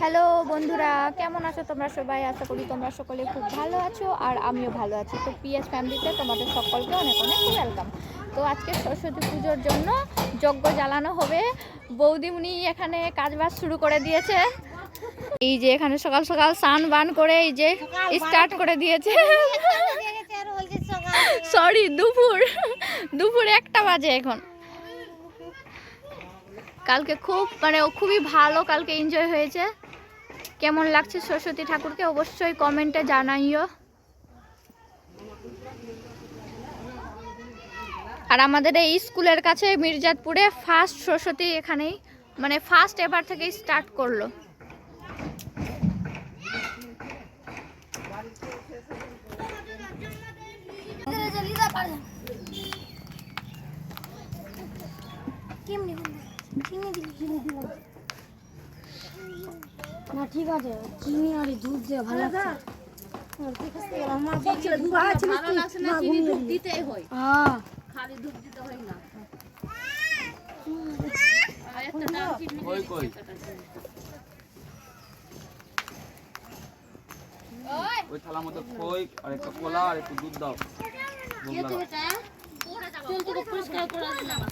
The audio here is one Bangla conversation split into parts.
হ্যালো বন্ধুরা কেমন আছো তোমরা সবাই? আশা করি তোমরা সকলে খুব ভালো আছো আর আমিও ভালো আছি। তো পিএস ফ্যামিলিতে তোমাদের সকলকে অনেক অনেক ওয়েলকাম তো আজকে সরস্বতী পুজোর জন্য যজ্ঞ জ্বালানো হবে। বৌদিমণি এখানে কাজবাজ শুরু করে দিয়েছে। এই যে এখানে সকাল সকাল স্নান বান করে এই যে স্টার্ট করে দিয়েছে। সরি দুপুর। দুপুর একটা বাজে এখন। কালকে খুব মানে ও খুবই ভালো কালকে এনজয় হয়েছে। কেমন লাগছে সরস্বতী ঠাকুরকে অবশ্যই কমেন্টে জানাইও। আর আমাদের এই স্কুলের কাছে মির্জাতপুরে ফার্স্ট সরস্বতী এখানেই মানে ফার্স্ট এবার থেকে স্টার্ট করল। না ঠিক আছে চিনি আর দুধ দিয়ে ভালো হয় হ্যাঁ ওই থালার খই আর একটা কলা আর একটু দুধ দাও। দুধ লাগাও।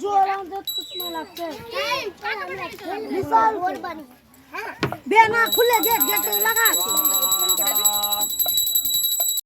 জোর আমাদের কুছ বড় বাড়ি বিশাল। বে না খুলে গেট গেট লাগা।